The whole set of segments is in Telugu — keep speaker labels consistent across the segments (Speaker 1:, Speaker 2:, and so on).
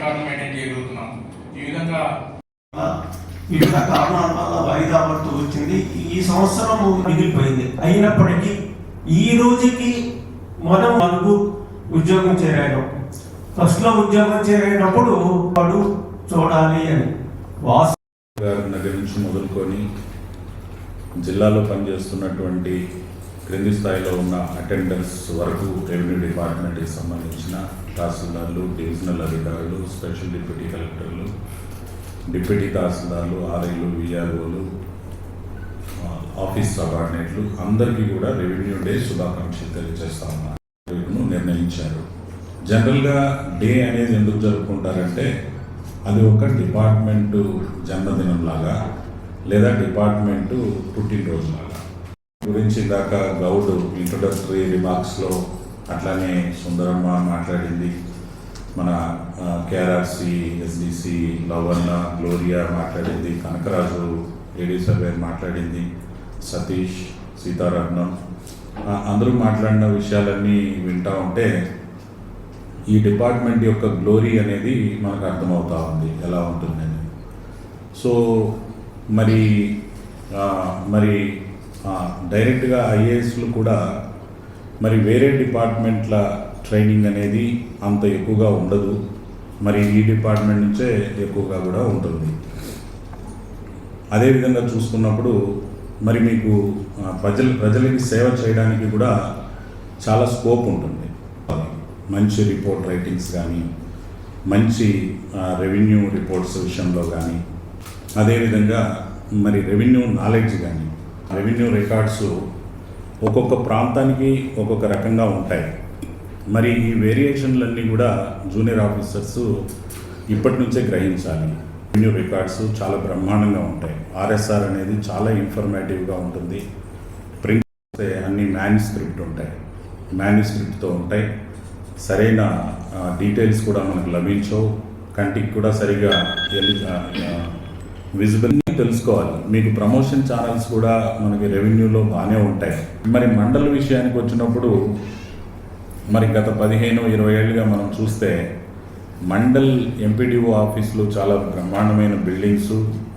Speaker 1: రికార్డు మెయింటైన్ చేయగలుగుతున్నాం. ఈ విధంగా
Speaker 2: వివిధ కారణాల వల్ల వాయిదా పడుతూ వచ్చింది. ఈ సంవత్సరం మిగిలిపోయింది. అయినప్పటికీ ఈ రోజుకి మనం మనకు ఉద్యోగం చేరాడు ఫస్ట్లో ఉద్యోగం చేరేటప్పుడు వాడు చూడాలి అని వాస్
Speaker 3: గారి దగ్గర నుంచి మొదలుకొని జిల్లాలో పనిచేస్తున్నటువంటి క్రింది స్థాయిలో ఉన్న అటెండర్స్ వరకు రెవెన్యూ డిపార్ట్మెంట్కి సంబంధించిన తహసీల్దార్లు డివిజనల్ అధికారులు స్పెషల్ డిప్యూటీ కలెక్టర్లు డిప్యూటీ తహసీల్దార్లు ఆర్ఐలు విఆర్ఓలు ఆఫీస్ సబార్డినేట్లు అందరికీ కూడా రెవెన్యూ డే శుభాకాంక్షలు తెలియజేస్తా నిర్ణయించారు. జనరల్గా డే అనేది ఎందుకు జరుపుకుంటారంటే అది ఒక డిపార్ట్మెంటు జన్మదినం లాగా లేదా డిపార్ట్మెంటు పుట్టినరోజు లాగా గురించి ఇందాక గౌడ్ ఇంట్రొడక్టరీ రిమార్క్స్లో అట్లానే సుందరమ్మ మాట్లాడింది. మన కేఆర్ఆర్సి ఎస్డిసి లవన్న గ్లోరియా మాట్లాడింది. కనకరాజు లేడీ అవేర్ మాట్లాడింది. సతీష్ సీతారత్నం. అందరూ మాట్లాడిన విషయాలన్నీ వింటా ఉంటే ఈ డిపార్ట్మెంట్ యొక్క గ్లోరీ అనేది మనకు అర్థమవుతా ఉంది. ఎలా ఉంటుందని సో మరి మరి డైరెక్ట్గా ఐఏఎస్లు కూడా మరి వేరే డిపార్ట్మెంట్ల ట్రైనింగ్ అనేది అంత ఎక్కువగా ఉండదు. మరి ఈ డిపార్ట్మెంట్ నుంచే ఎక్కువగా కూడా ఉంటుంది. అదేవిధంగా చూసుకున్నప్పుడు మరి మీకు ప్రజలు ప్రజల ప్రజలకి సేవ చేయడానికి కూడా చాలా స్కోప్ ఉంటుంది. మంచి రిపోర్ట్ రైటింగ్స్ కానీ మంచి రెవెన్యూ రిపోర్ట్స్ విషయంలో కానీ అదేవిధంగా మరి రెవెన్యూ నాలెడ్జ్ కానీ రెవెన్యూ రికార్డ్స్ ఒక్కొక్క ప్రాంతానికి ఒక్కొక్క రకంగా ఉంటాయి. మరి ఈ వేరియేషన్లన్నీ కూడా జూనియర్ ఆఫీసర్స్ ఇప్పటి నుంచే గ్రహించాలి. రెవెన్యూ రికార్డ్స్ చాలా బ్రహ్మాండంగా ఉంటాయి. ఆర్ఎస్ఆర్ అనేది చాలా ఇన్ఫర్మేటివ్గా ఉంటుంది. ప్రింట్ చేస్తే అన్ని మ్యాన్స్క్రిప్ట్ ఉంటాయి. మ్యాన్స్క్రిప్ట్తో ఉంటాయి. సరైన డీటెయిల్స్ కూడా మనకు లభించవు. కంటికి కూడా సరిగా విజిబుల్ తెలుసుకోవాలి. మీకు ప్రమోషన్ ఛానల్స్ కూడా మనకి రెవెన్యూలో బాగానే ఉంటాయి. మరి మండల విషయానికి వచ్చినప్పుడు మరి గత పదిహేను ఇరవై ఏళ్ళుగా మనం చూస్తే మండల్ ఎంపీడీఓ ఆఫీసులు చాలా బ్రహ్మాండమైన బిల్డింగ్స్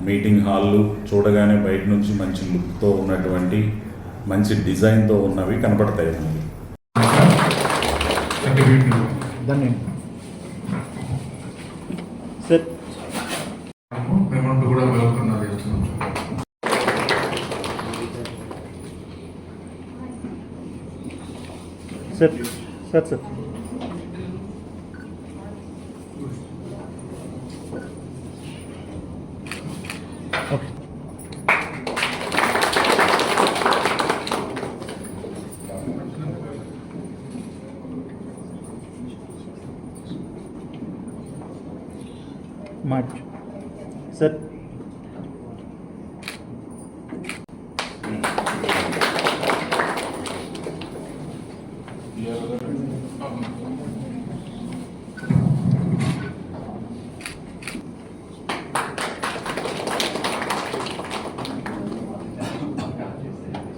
Speaker 3: మీటింగ్ హాళ్ళు చూడగానే బయట నుంచి మంచి లుక్తో ఉన్నటువంటి మంచి డిజైన్తో ఉన్నవి కనపడతాయి మనకి.
Speaker 4: Sit. That's it. Okay. March. Sit.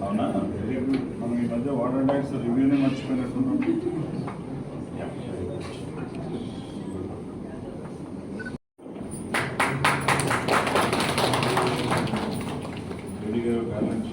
Speaker 3: అవునా?
Speaker 5: మనం ఈ మధ్య వాటర్ ట్యాంక్స్ రివ్యూనే మర్చిపోయినట్టున్నాం. రెడీగా బ్యాలెన్స్